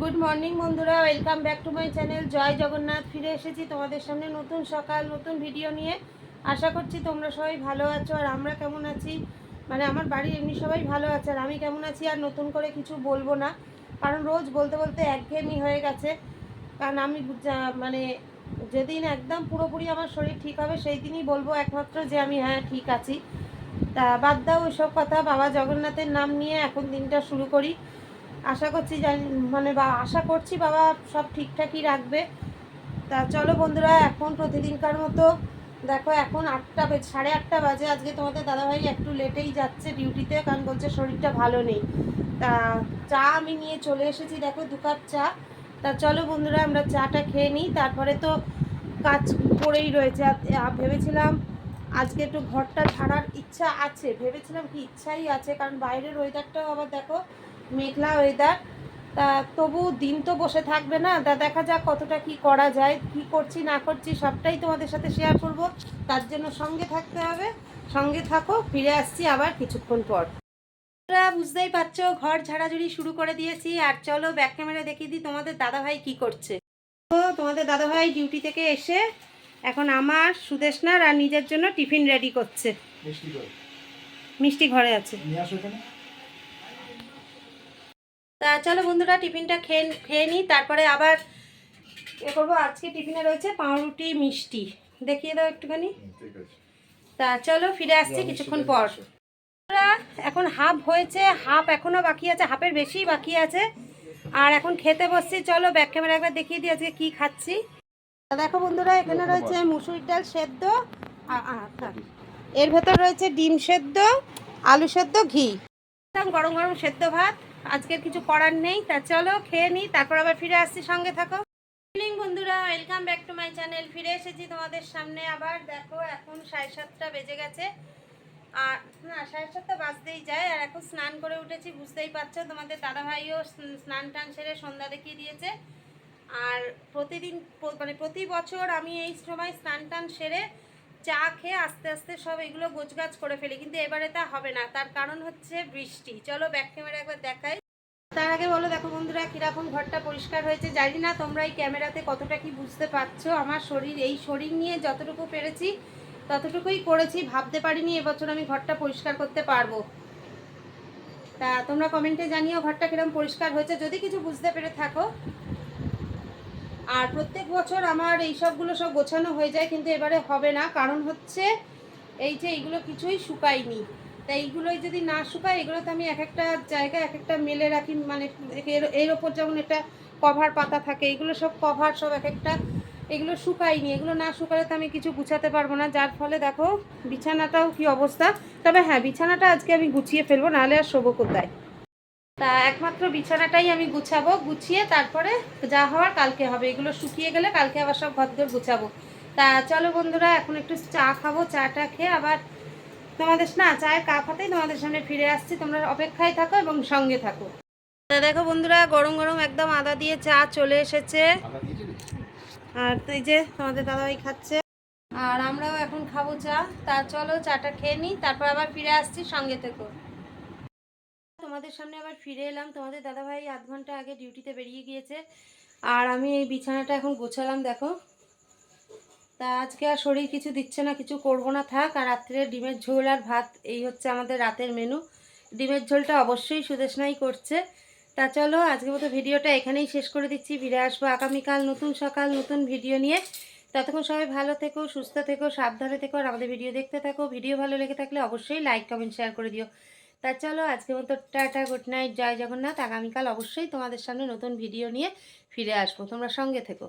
Good morning বন্ধুরা। Welcome back to my channel Jai Jagannath, ফিরে এসেছি তোমাদের সামনে নতুন সকাল, নতুন ভিডিও নিয়ে। আশা করছি তোমরা সবাই ভালো আছো আর আমরা কেমন আছি? মানে আমার বাড়ির এমনি সবাই ভালো আছে আর আমি কেমন আছি আর নতুন করে কিছু বলব না। কারণ রোজ বলতে বলতে একঘেয়েমি হয়ে গেছে। কারণ আমি মানে যেদিন একদম পুরোপুরি আমার শরীর ঠিক হবে, সেই দিনই বলব একমাত্র যে আমি হ্যাঁ ঠিক আছি। তা বাদ দাও ওইসব কথা। বাবা জগন্নাথের নাম নিয়ে এখন দিনটা শুরু করি। আশা করছি জানি মানে বা, আশা করছি বাবা সব ঠিকঠাকই রাখবে। তা চলো বন্ধুরা, এখন প্রতিদিনকার মতো, দেখো এখন আটটা সাড়ে আটটা বাজে আজকে তোমাদের দাদাভাই একটু লেটেই যাচ্ছে ডিউটিতে, কারণ বলছে শরীরটা ভালো নেই। তা চা আমি নিয়ে চলে এসেছি, দেখো দু কাপ চা। তা চলো বন্ধুরা, আমরা চাটা খেয়ে নিই, তারপরে তো কাজ পড়েই রয়েছে। ভেবেছিলাম আজকে একটু ঘরটা ঝাড়ার ইচ্ছা আছে, ভেবেছিলাম কি ইচ্ছাই আছে, কারণ বাইরের ওয়েদারটাও আবার দেখো মেঘলা ওয়েদার তা তবু দিন তো বসে থাকবে না। তা দেখা যাক কতটা কি করা যায় কি করছি না করছি সবটাই তোমাদের সাথে শেয়ার করব। তার জন্য সঙ্গে থাকতে হবে। সঙ্গে থাকো ফিরে আসছি আবার কিছুক্ষণ পর। তোমরা বুঝতেই পারছ ঘর ঝাড়াঝুড়ি শুরু করে দিয়েছি। আর চলো ব্যাক ক্যামেরা দেখিয়ে দিই তোমাদের দাদাভাই কি করছে। তো তোমাদের দাদাভাই ডিউটি থেকে এসে এখন আমার সুদেশনার আর নিজের জন্য টিফিন রেডি করছে। মিষ্টি ঘরে। আছে। তা চলো বন্ধুরা টিফিনটা খেয়ে খেয়ে নিই তারপরে আবার এ করব। আজকে টিফিনে রয়েছে পাউরুটি মিষ্টি। দেখিয়ে দাও একটুখানি। তা চলো ফিরে আসছি কিছুক্ষণ পর। বন্ধুরা, এখন হাফ হয়েছে হাফ এখনও বাকি আছে হাফের বেশি বাকি আছে। আর এখন খেতে বসছি। চলো ব্যাক ক্যামেরা একবার দেখিয়ে দিই আজকে কি খাচ্ছি। তা দেখো বন্ধুরা এখানে রয়েছে মুসুরির ডাল সেদ্ধ আ- আ, এর ভেতর রয়েছে ডিম সেদ্ধ আলু সেদ্ধ ঘি। গরম গরম সেদ্ধ ভাত। আজকের কিছু করার নেই, তা চলো খেয়ে নিই তারপর আবার ফিরে আসছি, সঙ্গে থাকো। ইভিনিং বন্ধুরা welcome back to my channel ফিরে এসেছি তোমাদের সামনে আবার। দেখো, এখন সাড়ে সাতটা বেজে গেছে। আর, না, সাড়ে সাতটা বাজতেই যায়, আর এখন স্নান করে উঠেছি, বুঝতেই পারছ, তোমাদের দাদাভাইও স্ন- স্নান টান সেরে সন্ধ্যা দেখিয়ে দিয়েছে। আর প্রতিদিন মানে প্রতি বছর আমি এই সময় স্নান টান সেরে চা খেয়ে আস্তে আস্তে সব এগুলো গোছগাছ করে ফেলি, কিন্তু এবারে তা হবে না। তার কারণ হচ্ছে বৃষ্টি। চলো ব্যাক ক্যামেরা একবার দেখাই। তার আগে বলো, দেখো বন্ধুরা, কীরকম ঘরটা পরিষ্কার হয়েছে। জানি না তোমরা এই ক্যামেরাতে কতটা কি বুঝতে পারছ। আমার শরীর, এই শরীর নিয়ে যতটুকু পেরেছি, ততটুকুই করেছি। ভাবতে পারিনি এবছর আমি ঘরটা পরিষ্কার করতে পারব। তা তোমরা কমেন্টে জানিও ঘরটা কীরকম পরিষ্কার হয়েছে। যদি কিছু বুঝতে পেরে থাকো। আর প্রত্যেক বছর আমার এই সবগুলো সব গোছানো হয়ে যায়, কিন্তু এবারে হবে না। কারণ হচ্ছে, এই যে এইগুলো কিছুই শুকায়নি। তাই এইগুলোই যদি না শুকায়, এগুলো তো আমি এক একটা জায়গায় এক একটা মেলে রাখি মানে এর ওপর যেমন একটা কভার পাতা থাকে, এগুলো সব কভার, সব এক একটা এগুলো শুকায়নি, এগুলো না শুকালে তো আমি কিছু গুছাতে পারব না, যার ফলে দেখো বিছানাটাও কি অবস্থা। তবে হ্যাঁ বিছানাটা আজকে আমি গুছিয়ে ফেলব, নাহলে আর শোবো কোথায়। তা একমাত্র বিছানাটাই আমি গুছাবো, গুছিয়ে তারপরে যা হওয়ার কালকে হবে, এগুলো শুকিয়ে গেলে কালকে আবার সব ঘরদোর গুছাবো। তা চলো বন্ধুরা, এখন একটু চা খাব, চাটা খেয়ে আবার তোমাদের না চায়ের কাপ হাতেই তোমাদের সামনে ফিরে আসছি। তোমরা অপেক্ষায় থাকো এবং সঙ্গে থাকো। দেখো বন্ধুরা গরম গরম একদম আদা দিয়ে চা চলে এসেছে। আর এই যে তোমাদের দাদাভাই খাচ্ছে। আর আমরাও এখন খাব চা। তা চলো চাটা খেয়ে নিই তারপর আবার ফিরে আসছি সঙ্গে থেকো। তোমাদের সামনে আবার ফিরে এলাম। তোমাদের দাদাভাই আধ ঘণ্টা আগে ডিউটিতে বেরিয়ে গিয়েছে। আর আমি এই বিছানাটা এখন গোছালাম দেখো। তা আজকে আর শরীর কিছু দিচ্ছে না, কিছু করব না, থাক। আর রাত্রে ডিমের ঝোল আর ভাত, এই হচ্ছে আমাদের রাতের মেনু ডিমের ঝোলটা অবশ্যই সুদেশনাই করছে। তা চলো, আজকের মতো ভিডিওটা এখানেই শেষ করে দিচ্ছি। ফিরে আসব আগামীকাল নতুন সকাল, নতুন ভিডিও নিয়ে। ততক্ষণ সবাই ভালো থেকো, সুস্থ থেকো, সাবধানে থেকো, আর আমাদের ভিডিও দেখতে থাকো। ভিডিও ভালো লেগে থাকলে অবশ্যই লাইক কমেন্ট শেয়ার করে দিও। তা চলো, আজকের মতো টাটা গুড নাইট জয় জগন্নাথ। আগামীকাল অবশ্যই তোমাদের সামনে নতুন ভিডিও নিয়ে ফিরে আসব। তোমরা সঙ্গে থেকো।